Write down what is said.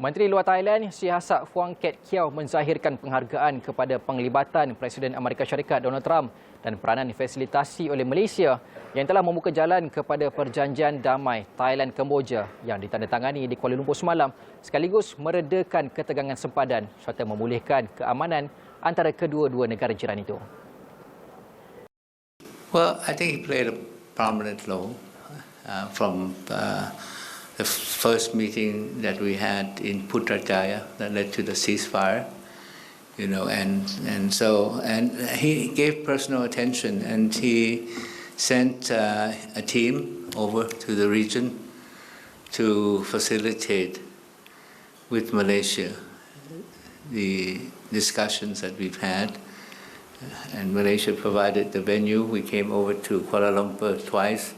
Menteri Luar Thailand Sihasak Phuang Ket Kiau menzahirkan penghargaan kepada penglibatan Presiden Amerika Syarikat Donald Trump dan peranan difasilitasi oleh Malaysia yang telah membuka jalan kepada perjanjian damai Thailand-Kemboja yang ditandatangani di Kuala Lumpur semalam sekaligus meredakan ketegangan sempadan serta memulihkan keamanan antara kedua-dua negara jiran itu. Well, I think he played a prominent role uh, from uh, the first meeting that we had in Putrajaya that led to the ceasefire, you know, and, and so, and he gave personal attention and he sent uh, a team over to the region to facilitate with Malaysia the discussions that we've had and Malaysia provided the venue. We came over to Kuala Lumpur twice